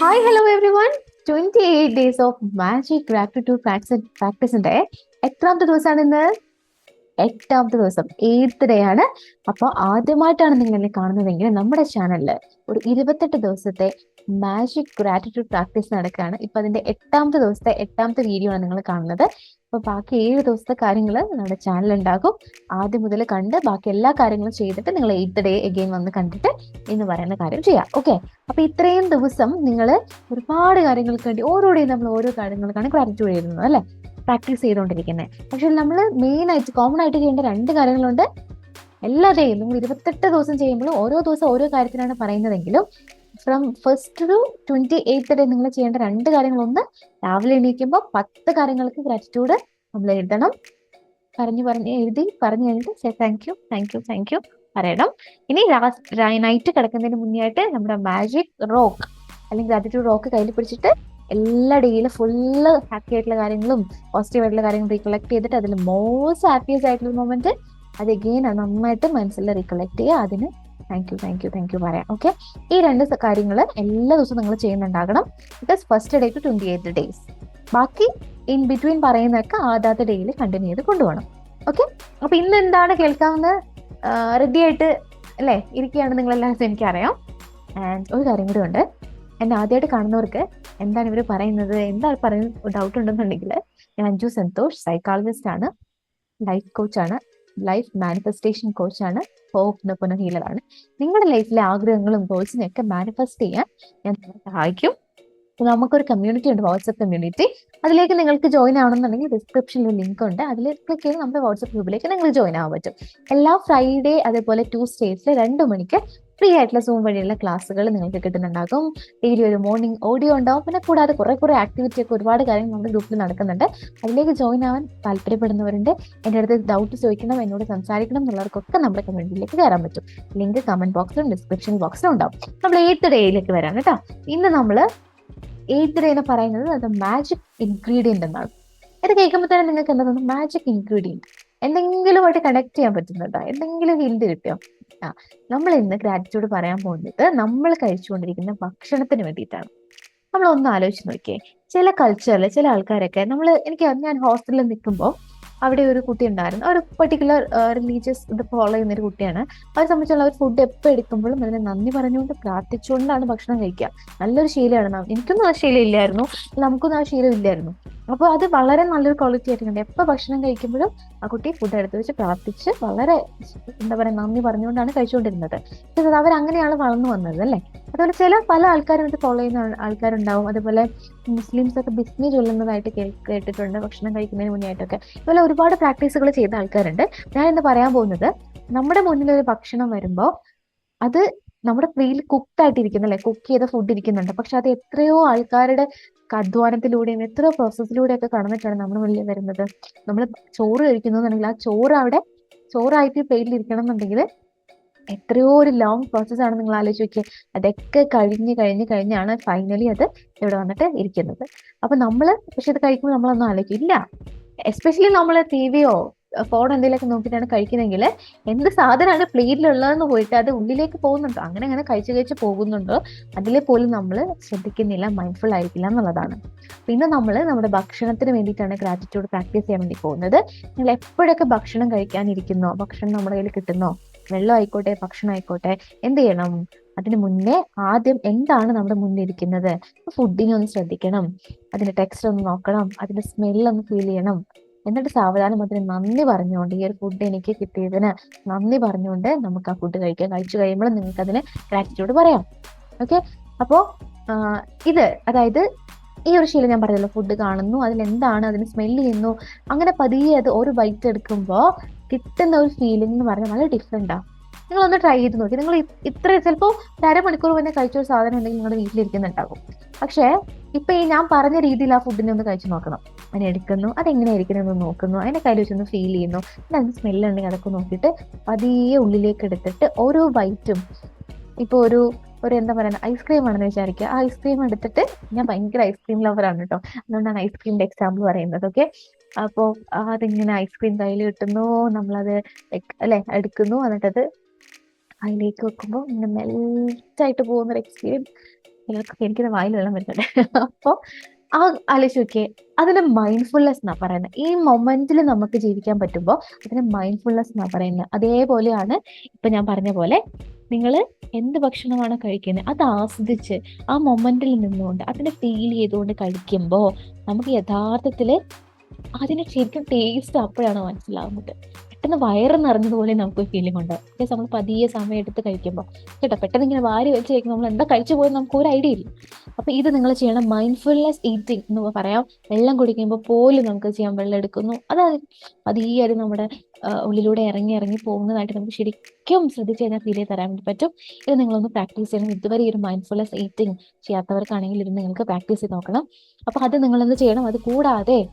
Hi hello every one twenty eight days of magic gratitude practice പ്രാക്ടീസിന്റെ എത്രാമത്തെ ദിവസമാണ് ഇന്ന്? എട്ടാമത്തെ ദിവസം എയ്ത്ത് ഡേ ആണ് അപ്പോൾ ആദ്യമായിട്ടാണ് നിങ്ങൾ കാണുന്നതെങ്കിൽ നമ്മുടെ ചാനലിൽ ഒരു ഇരുപത്തെട്ട് ദിവസത്തെ മാജിക് ഗ്രാറ്റിറ്റ്യൂഡ് പ്രാക്ടീസ് നടക്കുകയാണ് ഇപ്പൊ അതിന്റെ എട്ടാമത്തെ ദിവസത്തെ എട്ടാമത്തെ വീഡിയോ ആണ് നിങ്ങൾ കാണുന്നത്. അപ്പൊ ബാക്കി ഏഴ് ദിവസത്തെ കാര്യങ്ങൾ നമ്മുടെ ചാനൽ ഉണ്ടാകും. ആദ്യം മുതൽ കണ്ട് ബാക്കി എല്ലാ കാര്യങ്ങളും ചെയ്തിട്ട് നിങ്ങൾ എയ്ത്ത് ഡേ എഗെയിൻ വന്ന് കണ്ടിട്ട് എന്ന് പറയുന്ന കാര്യം ചെയ്യാം. ഓക്കെ അപ്പൊ ഇത്രയും ദിവസം നിങ്ങൾ ഒരുപാട് കാര്യങ്ങൾക്ക് വേണ്ടി ഓരോ ഡേ നമ്മൾ ഓരോ കാര്യങ്ങൾക്കാണ് ഗ്രാറ്റിറ്റ്യൂഡ് ചെയ്യുന്നത് അല്ലെ? പ്രാക്ടീസ് ചെയ്തുകൊണ്ടിരിക്കുന്നത് പക്ഷെ നമ്മൾ മെയിൻ ആയിട്ട് കോമൺ ആയിട്ട് ചെയ്യേണ്ട രണ്ട് കാര്യങ്ങളുണ്ട്. എല്ലാ ഡേയും നമ്മൾ ഇരുപത്തെട്ട് ദിവസം ചെയ്യുമ്പോൾ ഓരോ ദിവസം ഓരോ കാര്യത്തിനാണ് പറയുന്നതെങ്കിലും from first to twenty eighth day നിങ്ങൾ ചെയ്യേണ്ട രണ്ട് കാര്യങ്ങൾ ഒന്ന് രാവിലെ എണീക്കുമ്പോൾ പത്ത് കാര്യങ്ങൾക്ക് ഗ്രാറ്റിറ്റ്യൂഡ് നമ്മൾ എഴുതണം. പറഞ്ഞു പറഞ്ഞ് എഴുതി പറഞ്ഞു കഴിഞ്ഞിട്ട് thank you thank you thank you പറയണം. ഇനി നൈറ്റ് കിടക്കുന്നതിന് മുന്നേ ആയിട്ട് നമ്മുടെ മാജിക് റോക്ക് അല്ലെങ്കിൽ ഗ്രാറ്റിറ്റ്യൂഡ് റോക്ക് കയ്യിൽ പിടിച്ചിട്ട് എല്ലാ ഡേയിലും ഫുള്ള് ഹാപ്പി ആയിട്ടുള്ള കാര്യങ്ങളും പോസിറ്റീവ് ആയിട്ടുള്ള കാര്യങ്ങളും റീകളക്ട് ചെയ്തിട്ട് അതിൽ മോസ്റ്റ് ഹാപ്പിയസ്റ്റ് ആയിട്ടുള്ള മൊമെന്റ് അത് എഗെയിൻ നന്നായിട്ട് മനസ്സിൽ റീകളക്ട് ചെയ്യുക. അതിന് thank you thank you thank you പറയാം. ഓക്കെ ഈ രണ്ട് കാര്യങ്ങൾ എല്ലാ ദിവസവും നിങ്ങൾ ചെയ്യുന്നുണ്ടാകണം. Because first day to twenty eight days ബാക്കി ഇൻ ബിറ്റ്വീൻ പറയുന്നതൊക്കെ ആദ്യത്തെ ഡേയിൽ കണ്ടിന്യൂ ചെയ്ത് കൊണ്ടുപോകണം. ഓക്കെ അപ്പൊ ഇന്ന് എന്താണ് കേൾക്കാവുന്ന റെഡി ആയിട്ട് അല്ലേ? ഇരിക്കുകയാണ് നിങ്ങളെല്ലാവരും എനിക്കറിയാം. ആൻഡ് ഒരു കാര്യം കൂടി ഉണ്ട്. എന്നെ ആദ്യമായിട്ട് കാണുന്നവർക്ക് എന്താണ് ഇവർ പറയുന്നത്? എന്താണ് പറയുന്നത്? ഡൗട്ട് ഉണ്ടെന്നുണ്ടെങ്കിൽ ഞാൻ അഞ്ജു സന്തോഷ് സൈക്കോളജിസ്റ്റ് ആണ്. ലൈഫ് കോച്ചാണ് ലൈഫ് മാനിഫെസ്റ്റേഷൻ കോച്ചാണ് ഹോപ്പ് ഹീലറാണ് നിങ്ങളുടെ ലൈഫിലെ ആഗ്രഹങ്ങളും ഗോൾസിനെ ഒക്കെ മാനിഫെസ്റ്റ് ചെയ്യാൻ ഞാൻ സഹായിക്കും. നമുക്കൊരു കമ്മ്യൂണിറ്റി ഉണ്ട് വാട്സപ്പ് കമ്മ്യൂണിറ്റി അതിലേക്ക് നിങ്ങൾക്ക് ജോയിൻ ആവണമെന്നുണ്ടെങ്കിൽ ഡിസ്ക്രിപ്ഷനിൽ ലിങ്ക് ഉണ്ട്. അതിൽ ക്ലിക്ക് ചെയ്ത് നമ്മുടെ വാട്സപ്പ് ഗ്രൂപ്പിലേക്ക് നിങ്ങൾ ജോയിൻ ആവാൻ പറ്റും. എല്ലാ ഫ്രൈഡേ അതേപോലെ ട്യൂസ്ഡേസിൽ രണ്ട് മണിക്ക് ഫ്രീ ആയിട്ടുള്ള സൂം വഴിയുള്ള ക്ലാസ്സുകൾ നിങ്ങൾക്ക് കിട്ടുന്നുണ്ടാകും. ഡെയിലി ഒരു മോർണിംഗ് ഓഡിയോ ഉണ്ടാവും. പിന്നെ കൂടാതെ കുറെ കുറെ ആക്ടിവിറ്റി ഒക്കെ ഒരുപാട് കാര്യങ്ങൾ നമ്മുടെ ഗ്രൂപ്പിൽ നടക്കുന്നുണ്ട്. അതിലേക്ക് ജോയിൻ ആവാൻ താല്പര്യപ്പെടുന്നവരുണ്ട്. എന്റെ അടുത്ത് ഡൗട്ട് ചോദിക്കണം എന്നോട് സംസാരിക്കണം എന്നുള്ളവർക്കൊക്കെ നമ്മുടെ കമ്മ്യൂണിറ്റിയിലേക്ക് കയറാൻ പറ്റും. ലിങ്ക് കമന്റ് ബോക്സിലും ഡിസ്ക്രിപ്ഷൻ ബോക്സിലും ഉണ്ടാവും. നമ്മൾ എയ്ത്ത് ഡേയിലേക്ക് വരാം കേട്ടോ. ഇന്ന് നമ്മൾ എയ്ത്ത് ഡേ എന്ന് പറയുന്നത് അത് മാജിക് ഇൻഗ്രീഡിയന്റ് എന്നാണ്. ഇത് കേൾക്കുമ്പോൾ തന്നെ നിങ്ങൾക്ക് എന്താ തോന്നുന്നു? മാജിക് ഇൻഗ്രീഡിയന്റ് എന്തെങ്കിലുമായിട്ട് കണക്ട് ചെയ്യാൻ പറ്റുന്നുണ്ടോ? എന്തെങ്കിലും ഹിന്ദി കിട്ടിയോ? ആ നമ്മൾ ഇന്ന് ഗ്രാറ്റിറ്റ്യൂഡ് പറയാൻ പോകുന്നത് നമ്മൾ കഴിച്ചുകൊണ്ടിരിക്കുന്ന ഭക്ഷണത്തിന് വേണ്ടിയിട്ടാണ്. നമ്മൾ ഒന്ന് ആലോചിച്ച് നോക്കിയേ. ചില കൾച്ചറിൽ ചില ആൾക്കാരൊക്കെ നമ്മൾ എനിക്ക് ഞാൻ ഹോസ്റ്റലിൽ നിൽക്കുമ്പോൾ അവിടെ ഒരു കുട്ടി ഉണ്ടായിരുന്നു. ഒരു പെർട്ടിക്കുലർ റിലീജിയസ് ഇത് ഫോളോ ചെയ്യുന്ന ഒരു കുട്ടിയാണ്. അവരെ സംബന്ധിച്ചുള്ള അവർ ഫുഡ് എപ്പോൾ എടുക്കുമ്പോഴും അതിനെ നന്ദി പറഞ്ഞുകൊണ്ട് പ്രാർത്ഥിച്ചുകൊണ്ടാണ് ഭക്ഷണം കഴിക്കുക. നല്ലൊരു ശീലമാണ്. എനിക്കൊന്നും ആ ശീലം ഇല്ലായിരുന്നു. നമുക്കൊന്നും ആ ശീലം ഇല്ലായിരുന്നു. അപ്പോൾ അത് വളരെ നല്ലൊരു ക്വാളിറ്റി ആയിട്ടുണ്ട്. എപ്പോൾ ഭക്ഷണം കഴിക്കുമ്പോഴും ആ കുട്ടി ഫുഡ് എടുത്ത് വെച്ച് പ്രാർത്ഥിച്ച് വളരെ എന്താ പറയുക നന്ദി പറഞ്ഞുകൊണ്ടാണ് കഴിച്ചുകൊണ്ടിരുന്നത്. അവർ അങ്ങനെയാണ് വളർന്നു വന്നത് അല്ലേ? അതുപോലെ ചില പല ആൾക്കാരും ഇത് ഫോളോ ചെയ്യുന്ന ആൾക്കാരുണ്ടാവും. അതുപോലെ മുസ്ലിംസ് ഒക്കെ ബിസ്മി ചൊല്ലുന്നതായിട്ട് കേട്ടിട്ടുണ്ട്. ഭക്ഷണം കഴിക്കുന്നതിന് മുന്നേ ആയിട്ടൊക്കെ. ഇതുപോലെ ഒരുപാട് പ്രാക്ടീസുകൾ ചെയ്ത ആൾക്കാരുണ്ട്. ഞാൻ ഇന്ന് പറയാൻ പോകുന്നത് നമ്മുടെ മുന്നിൽ ഒരു ഭക്ഷണം വരുമ്പോൾ അത് നമ്മുടെ വെയിൽ കുക്ക്ഡ് ആയിട്ടിരിക്കുന്ന അല്ലെ കുക്ക് ചെയ്ത ഫുഡ് ഇരിക്കുന്നുണ്ട്. പക്ഷെ അത് എത്രയോ ആൾക്കാരുടെ അധ്വാനത്തിലൂടെയും എത്രയോ പ്രോസസ്സിലൂടെയൊക്കെ കടന്നിട്ടാണ് നമ്മുടെ മുന്നിൽ വരുന്നത്. നമ്മൾ ചോറ് കഴിക്കുന്നുണ്ടെങ്കിൽ ആ ചോറ് അവിടെ ചോറായിട്ട് പ്ലേറ്റിൽ ഇരിക്കണം എന്നുണ്ടെങ്കിൽ എത്രയോ ഒരു ലോങ് പ്രോസസ് ആണ് നിങ്ങൾ ആലോചിച്ച് നോക്കിയത് അതൊക്കെ കഴിഞ്ഞ് കഴിഞ്ഞ് കഴിഞ്ഞാണ് ഫൈനലി അത് ഇവിടെ വന്നിട്ട് ഇരിക്കുന്നത്. അപ്പൊ നമ്മൾ പക്ഷെ ഇത് കഴിക്കുമ്പോൾ നമ്മളൊന്നും ആലോചിക്കും ഇല്ല എസ്പെഷ്യലി നമ്മൾ ടി വിയോ ഫോൺ എന്തെങ്കിലുമൊക്കെ നോക്കിയിട്ടാണ് കഴിക്കുന്നതെങ്കിൽ എന്ത് സാധനമാണ് പ്ലേറ്റിലുള്ളതെന്ന് പോയിട്ട് അത് ഉള്ളിലേക്ക് പോകുന്നുണ്ടോ. അങ്ങനെ അങ്ങനെ കഴിച്ച് കഴിച്ച് പോകുന്നുണ്ടോ. അതിലെ പോലും നമ്മൾ ശ്രദ്ധിക്കുന്നില്ല മൈൻഡ്ഫുൾ ആയിരിക്കില്ല എന്നുള്ളതാണ്. പിന്നെ നമ്മൾ നമ്മുടെ ഭക്ഷണത്തിന് വേണ്ടിയിട്ടാണ് ഗ്രാറ്റിറ്റ്യൂഡ് പ്രാക്ടീസ് ചെയ്യാൻ വേണ്ടി പോകുന്നത്. നിങ്ങൾ എപ്പോഴൊക്കെ ഭക്ഷണം കഴിക്കാനിരിക്കുന്നോ ഭക്ഷണം നമ്മുടെ കയ്യിൽ കിട്ടുന്നോ വെള്ളം ആയിക്കോട്ടെ ഭക്ഷണം ആയിക്കോട്ടെ എന്ത് ചെയ്യണം? അതിന് മുന്നേ ആദ്യം എന്താണ് നമ്മുടെ മുന്നിൽ ഇരിക്കുന്നത്? ഫുഡിനെ ഒന്ന് ശ്രദ്ധിക്കണം. അതിന്റെ ടെക്സ്റ്റ് ഒന്ന് നോക്കണം. അതിന്റെ സ്മെല്ലൊന്ന് ഫീൽ ചെയ്യണം. എന്നിട്ട് സാവധാനം അതിന് നന്ദി പറഞ്ഞുകൊണ്ട് ഈ ഒരു ഫുഡ് എനിക്ക് കിട്ടിയതിന് നന്ദി പറഞ്ഞുകൊണ്ട് നമുക്ക് ആ ഫുഡ് കഴിക്കാം. കഴിച്ചു കഴിയുമ്പോൾ നിങ്ങൾക്ക് അതിന് ഗ്രാറ്റിറ്റ്യൂഡ് പറയാം. ഓക്കെ അപ്പോ ഇത് അതായത് ഈ ഒരു ശീലം ഞാൻ പറഞ്ഞല്ലോ ഫുഡ് കാണുന്നു അതിൽ എന്താണ് അതിന് സ്മെല്ല് ചെയ്യുന്നു അങ്ങനെ പതിയെ അത് ഒരു ബൈറ്റ് എടുക്കുമ്പോൾ കിട്ടുന്ന ഒരു ഫീലിംഗ് എന്ന് പറഞ്ഞാൽ വളരെ ഡിഫറെന്റ് നിങ്ങൾ ഒന്ന് ട്രൈ ചെയ്ത് നോക്കി. നിങ്ങൾ ഇത്ര ചിലപ്പോൾ ഒരു അരമണിക്കൂർ മുന്നേ കഴിച്ച ഒരു സാധനം ഉണ്ടെങ്കിൽ നിങ്ങളുടെ വീട്ടിലിരിക്കുന്നുണ്ടാകും പക്ഷേ ഇപ്പൊ ഈ ഞാൻ പറഞ്ഞ രീതിയിൽ ആ ഫുഡിനെ ഒന്ന് കഴിച്ചു നോക്കണം. അതിനെ എടുക്കുന്നു അതെങ്ങനെ ഇരിക്കണമെന്ന് നോക്കുന്നു അതിനെ കയ്യിൽ വെച്ചൊന്ന് ഫീൽ ചെയ്യുന്നു. പിന്നെ അതിന് സ്മെല്ല് ഉണ്ടെങ്കിൽ അതൊക്കെ നോക്കിയിട്ട് പതിയെ ഉള്ളിലേക്ക് എടുത്തിട്ട് ഓരോ ബൈറ്റും ഇപ്പൊ ഒരു ഒരു എന്താ പറയുക ഐസ്ക്രീം ആണെന്ന് വിചാരിക്കുക. ആ ഐസ്ക്രീം എടുത്തിട്ട് ഞാൻ ഭയങ്കര ഐസ്ക്രീം ലവറാണ് കേട്ടോ. അതുകൊണ്ടാണ് ഐസ്ക്രീമിന്റെ എക്സാമ്പിൾ പറയുന്നത് ഓക്കെ അപ്പോൾ അതിങ്ങനെ ഐസ്ക്രീം കയ്യിൽ കിട്ടുന്നു നമ്മളത് അല്ലെ എടുക്കുന്നു എന്നിട്ടത് അതിലേക്ക് വെക്കുമ്പോൾ ഇങ്ങനെ മെൽറ്റായിട്ട് പോകുന്ന ഒരു എക്സ്പീരിയൻസ് നിങ്ങൾക്കൊക്കെ എനിക്ക് വായിൽ വെള്ളം വരുന്നുണ്ട്. അപ്പോൾ ആ ആലോചിച്ച് നോക്കിയേ അതിന് മൈൻഡ്ഫുൾനെസ് എന്നാ പറയുന്നത് ഈ മൊമെന്റിൽ നമുക്ക് ജീവിക്കാൻ പറ്റുമ്പോൾ അതിന് മൈൻഡ്ഫുൾനെസ് എന്നാ പറയുന്നത് അതേപോലെയാണ് ഇപ്പൊ ഞാൻ പറഞ്ഞ പോലെ നിങ്ങൾ എന്ത് ഭക്ഷണമാണ് കഴിക്കുന്നത് അത് ആസ്വദിച്ച് ആ മൊമെന്റിൽ നിന്നുകൊണ്ട് അതിനെ ഫീൽ ചെയ്തുകൊണ്ട് കഴിക്കുമ്പോൾ നമുക്ക് യഥാർത്ഥത്തിൽ അതിന് ശരിക്കും ടേസ്റ്റ് അപ്പോഴാണ് മനസ്സിലാവുന്നത്. പെട്ടെന്ന് വയറ് നിറഞ്ഞതുപോലെ നമുക്ക് ഫീലിംഗ് ഉണ്ട്. പക്ഷേ നമ്മൾ പതിയെ സമയം എടുത്ത് കഴിക്കുമ്പോൾ കേട്ടോ പെട്ടെന്ന് ഇങ്ങനെ വാരി വെച്ച് കഴിക്കുമ്പോൾ നമ്മൾ എന്താ കഴിച്ചു പോയി നമുക്ക് ഒരു ഐഡിയ ഇല്ല. അപ്പൊ ഇത് നിങ്ങൾ ചെയ്യണം. മൈൻഡ്ഫുൾനെസ് ഈറ്റിംഗ് എന്ന് പറയാം. വെള്ളം കുടിക്കുമ്പോൾ പോലും നമുക്ക് ചെയ്യാൻ വെള്ളം എടുക്കുന്നു. അത് പതിയെ അത് നമ്മുടെ ഉള്ളിലൂടെ ഇറങ്ങി ഇറങ്ങി പോകുന്നതായിട്ട് നമുക്ക് ശരിക്കും ശ്രദ്ധിച്ച് കഴിഞ്ഞാൽ ഫീൽ ചെയ്ത് തരാൻ വേണ്ടി പറ്റും. ഇത് നിങ്ങളൊന്ന് പ്രാക്ടീസ് ചെയ്യണം. ഇതുവരെ ഈ ഒരു മൈൻഡ്ഫുൾനെസ് ഈറ്റിംഗ് ചെയ്യാത്തവർക്കാണെങ്കിൽ ഇത് നിങ്ങൾക്ക് പ്രാക്ടീസ് ചെയ്ത് നോക്കണം. അപ്പൊ അത് നിങ്ങൾ എന്ത് ചെയ്യണം? അത് കൂടാതെ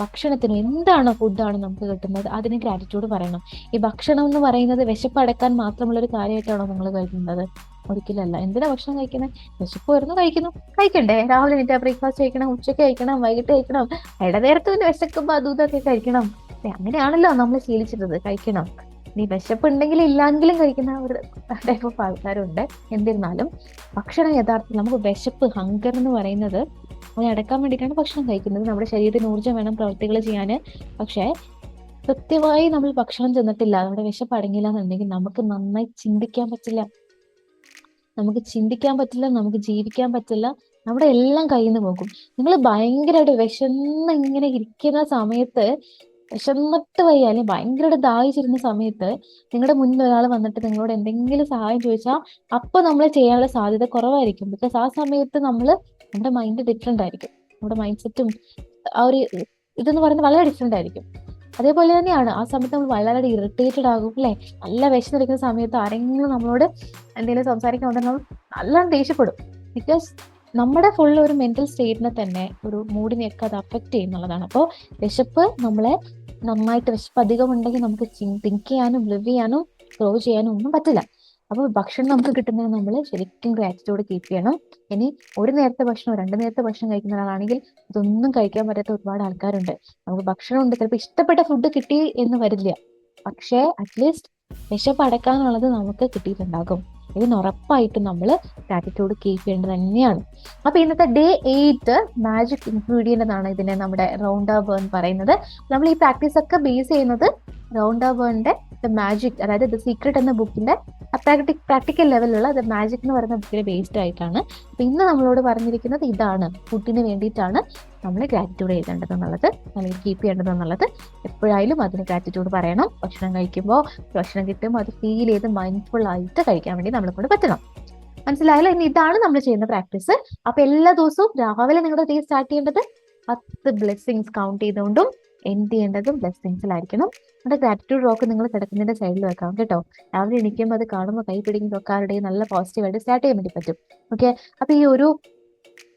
ഭക്ഷണത്തിന് എന്താണ് ഫുഡാണ് നമുക്ക് കിട്ടുന്നത് അതിന് ഗ്രാറ്റിറ്റ്യൂഡ് പറയണം. ഈ ഭക്ഷണം എന്ന് പറയുന്നത് വിശപ്പടക്കാൻ മാത്രമുള്ള ഒരു കാര്യമായിട്ടാണോ നിങ്ങൾ കഴിക്കുന്നത് ഒരിക്കലല്ല. എന്തിനാ ഭക്ഷണം കഴിക്കുന്നത് വിശപ്പ് വരുന്നു കഴിക്കുന്നു. കഴിക്കണ്ടേ? രാവിലെ എണീറ്റ് ബ്രേക്ക്ഫാസ്റ്റ് കഴിക്കണം ഉച്ചയ്ക്ക് കഴിക്കണം വൈകിട്ട് കഴിക്കണം. ഇടനേരത്ത് പിന്നെ വിശക്കുമ്പോൾ അതും ഇതൊക്കെ കഴിക്കണം. അങ്ങനെയാണല്ലോ നമ്മൾ ശീലിച്ചിരുന്നത്. കഴിക്കണം. നീ വിശപ്പ് ഉണ്ടെങ്കിൽ ഇല്ലെങ്കിലും കഴിക്കുന്ന ഒരു ടൈപ്പ് ഓഫ് ആൾക്കാരുണ്ട്. എന്നിരുന്നാലും ഭക്ഷണം യഥാർത്ഥത്തിൽ നമുക്ക് വിശപ്പ് ഹങ്കർ എന്ന് പറയുന്നത് അത് അടക്കാൻ വേണ്ടിയിട്ടാണ് ഭക്ഷണം കഴിക്കുന്നത്. നമ്മുടെ ശരീരത്തിന് ഊർജം വേണം പ്രവൃത്തികൾ ചെയ്യാൻ പക്ഷേ കൃത്യമായി നമ്മൾ ഭക്ഷണം ചെന്നിട്ടില്ല നമ്മുടെ വിശപ്പ് അടങ്ങില്ല എന്നുണ്ടെങ്കിൽ നമുക്ക് നന്നായി ചിന്തിക്കാൻ പറ്റില്ല. നമുക്ക് ചിന്തിക്കാൻ പറ്റില്ല നമുക്ക് ജീവിക്കാൻ പറ്റില്ല. നമ്മുടെ എല്ലാം കയ്യിൽ നിന്ന് പോകും. നിങ്ങൾ ഭയങ്കരമായിട്ട് വിശന്ന് ഇങ്ങനെ ഇരിക്കുന്ന സമയത്ത് വിശന്നിട്ട് വയ്യ അല്ലെങ്കിൽ ഭയങ്കരമായിട്ട് ദാഹിച്ചിരുന്ന സമയത്ത് നിങ്ങളുടെ മുന്നിൽ ഒരാൾ വന്നിട്ട് നിങ്ങളോട് എന്തെങ്കിലും സഹായം ചോദിച്ചാൽ അപ്പൊ നമ്മൾ ചെയ്യാനുള്ള സാധ്യത കുറവായിരിക്കും. ബിക്കോസ് ആ സമയത്ത് നമ്മൾ നമ്മുടെ മൈൻഡ് ഡിഫറെന്റ് ആയിരിക്കും. നമ്മുടെ മൈൻഡ് സെറ്റും ആ ഒരു ഇതെന്ന് പറയുന്നത് വളരെ ഡിഫറെന്റ് ആയിരിക്കും. അതേപോലെ തന്നെയാണ് ആ സമയത്ത് നമ്മൾ വളരെ ഇറിറ്റേറ്റഡ് ആകും അല്ലെ? നല്ല വിശന്നിരിക്കുന്ന സമയത്ത് ആരെങ്കിലും നമ്മളോട് എന്തെങ്കിലും സംസാരിക്കാൻ വന്നാൽ നമ്മൾ നല്ലോണം ദേഷ്യപ്പെടും. ബിക്കോസ് നമ്മുടെ ഫുൾ ഒരു മെന്റൽ സ്റ്റേറ്റിനെ തന്നെ ഒരു മൂഡിനെയൊക്കെ അത് അഫക്റ്റ് ചെയ്യുന്നുള്ളതാണ്. അപ്പോൾ വിശപ്പ് നമ്മളെ നന്നായിട്ട് വിശപ്പ് അധികം ഉണ്ടെങ്കിൽ നമുക്ക് തിങ്ക് ചെയ്യാനും ലിവ് ചെയ്യാനും ഗ്രോ ചെയ്യാനും ഒന്നും പറ്റില്ല. അപ്പോൾ ഭക്ഷണം നമുക്ക് കിട്ടുന്നത് നമ്മൾ ശരിക്കും ഗ്രാറ്റിറ്റ്യൂഡ് കീപ്പ് ചെയ്യണം. ഇനി ഒരു നേരത്തെ ഭക്ഷണം രണ്ട് നേരത്തെ ഭക്ഷണം കഴിക്കുന്ന ഒരാളാണെങ്കിൽ ഇതൊന്നും കഴിക്കാൻ പറ്റാത്ത ഒരുപാട് ആൾക്കാരുണ്ട്. നമുക്ക് ഭക്ഷണം ഉണ്ട് ചിലപ്പോൾ ഇഷ്ടപ്പെട്ട ഫുഡ് കിട്ടി എന്ന് വരില്ല. പക്ഷേ അറ്റ്ലീസ്റ്റ് വിശപ്പ് നമുക്ക് കിട്ടിയിട്ടുണ്ടാകും. ഇതിന് ഉറപ്പായിട്ടും നമ്മൾ ഗ്രാറ്റിറ്റ്യൂഡ് കീപ്പ് ചെയ്യേണ്ടത് തന്നെയാണ്. അപ്പൊ ഇന്നത്തെ ഡേ എയ്റ്റ് മാജിക് ഇൻഗ്രീഡിയന്റ് എന്നാണ് ഇതിനെ നമ്മുടെ റൗണ്ട് ബേൺ പറയുന്നത്. നമ്മൾ ഈ പ്രാക്ടീസ് ഒക്കെ ബേസ് ചെയ്യുന്നത് റൗണ്ട് ബേണിന്റെ ദ മാജിക് അതായത് ദ സീക്രട്ട് എന്ന ബുക്കിന്റെ പ്രാക്ടിക് പ്രാക്ടിക്കൽ ലെവലിലുള്ള ദ മാജിക് എന്ന് പറയുന്ന ബുക്കിന് ബേസ്ഡ് ആയിട്ടാണ്. അപ്പൊ ഇന്ന് നമ്മളോട് പറഞ്ഞിരിക്കുന്നത് ഇതാണ്. ഫുഡിന് വേണ്ടിയിട്ടാണ് നമ്മൾ ഗ്രാറ്റിറ്റ്യൂഡ് എഴുതേണ്ടത് എന്നുള്ളത് അല്ലെങ്കിൽ കീപ്പ് ചെയ്യേണ്ടത് എന്നുള്ളത് എപ്പോഴായാലും അതിന് ഗ്രാറ്റിറ്റ്യൂഡ് പറയണം. ഭക്ഷണം കഴിക്കുമ്പോൾ ഭക്ഷണം കിട്ടുമ്പോൾ അത് ഫീൽ ചെയ്ത് മൈൻഡ്ഫുൾ ആയിട്ട് കഴിക്കാൻ വേണ്ടി നമ്മളെ കൊണ്ട് പറ്റണം. മനസ്സിലായല്ലോ? ഇനി ഇതാണ് നമ്മൾ ചെയ്യുന്ന പ്രാക്ടീസ് അപ്പൊ എല്ലാ ദിവസവും രാവിലെ നിങ്ങളുടെ ഡേ സ്റ്റാർട്ട് ചെയ്യേണ്ടത് പത്ത് ബ്ലെസ്സിങ്സ് കൗണ്ട് ചെയ്തുകൊണ്ടും എൻഡ് ചെയ്യേണ്ടതും ബ്ലെസ്സിങ്സിലായിരിക്കണം നമ്മുടെ ഗ്രാറ്റിറ്റ്യൂഡ് റോക്ക് നിങ്ങൾ കിടക്കുന്നതിന്റെ സൈഡിൽ വെക്കാം കേട്ടോ. രാവിലെ എണീക്കുമ്പോൾ അത് കാണുമ്പോൾ കൈ പിടിക്കും ഒക്കെ നല്ല പോസിറ്റീവായിട്ട് സ്റ്റാർട്ട് ചെയ്യാൻ വേണ്ടി പറ്റും. ഓക്കെ അപ്പൊ ഈ ഒരു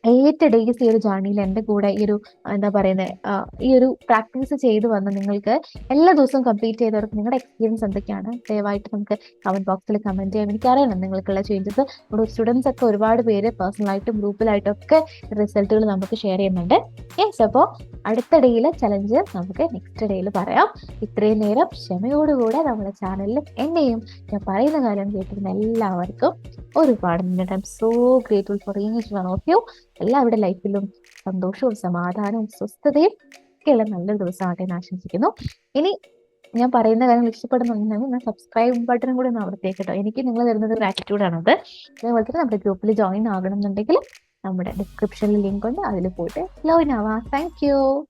എയ്റ്റ് ഡേയ്സ് ഈ ഒരു ജേർണിയിൽ എന്റെ കൂടെ ഈ ഒരു എന്താ പറയുന്നത് ഈ ഒരു പ്രാക്ടീസ് ചെയ്തു വന്ന നിങ്ങൾക്ക് എല്ലാ ദിവസവും കംപ്ലീറ്റ് ചെയ്തവർക്ക് നിങ്ങളുടെ എക്സ്പീരിയൻസ് എന്തൊക്കെയാണ്? ദയവായിട്ട് നമുക്ക് കമന്റ് ബോക്സിൽ കമന്റ് ചെയ്യാം. എനിക്ക് അറിയണം നിങ്ങൾക്കുള്ള ചേഞ്ചസ് നമ്മുടെ സ്റ്റുഡൻസ് ഒക്കെ ഒരുപാട് പേര് പേഴ്സണലായിട്ടും ഗ്രൂപ്പിലായിട്ടും ഒക്കെ റിസൾട്ടുകൾ നമുക്ക് ഷെയർ ചെയ്യുന്നുണ്ട്. യെസ് അപ്പോൾ അടുത്ത ഡേയിലെ ചലഞ്ച് നമുക്ക് നെക്സ്റ്റ് ഡേയിൽ പറയാം. ഇത്രയും നേരം ക്ഷമയോടുകൂടെ നമ്മുടെ ചാനലിൽ എന്നെയും ഞാൻ പറയുന്ന കാര്യം കേട്ടിരുന്ന എല്ലാവർക്കും ഒരുപാട് I'm so grateful for each one of you എല്ലാവരുടെ ലൈഫിലും സന്തോഷവും സമാധാനവും സ്വസ്ഥതയും ഒക്കെയുള്ള നല്ലൊരു ദിവസമാകട്ടെ എന്ന് ആശംസിക്കുന്നു. ഇനി ഞാൻ പറയുന്ന കാര്യങ്ങൾ ഇഷ്ടപ്പെടുന്നുണ്ടെങ്കിൽ ഞാൻ സബ്സ്ക്രൈബ് ബട്ടണും കൂടി ഒന്ന് അവിടത്തേക്ക് കേട്ടോ എനിക്ക് നിങ്ങൾ തരുന്നത് ഗ്രാറ്റിറ്റ്യൂഡ് ആണത്. അതേപോലെ തന്നെ നമ്മുടെ ഗ്രൂപ്പിൽ ജോയിൻ ആകണം എന്നുണ്ടെങ്കിൽ നമ്മുടെ ഡിസ്ക്രിപ്ഷനിൽ ലിങ്ക് ഉണ്ട്. അതിൽ പോയിട്ട് ലോയിൻ ആവാം. Thank you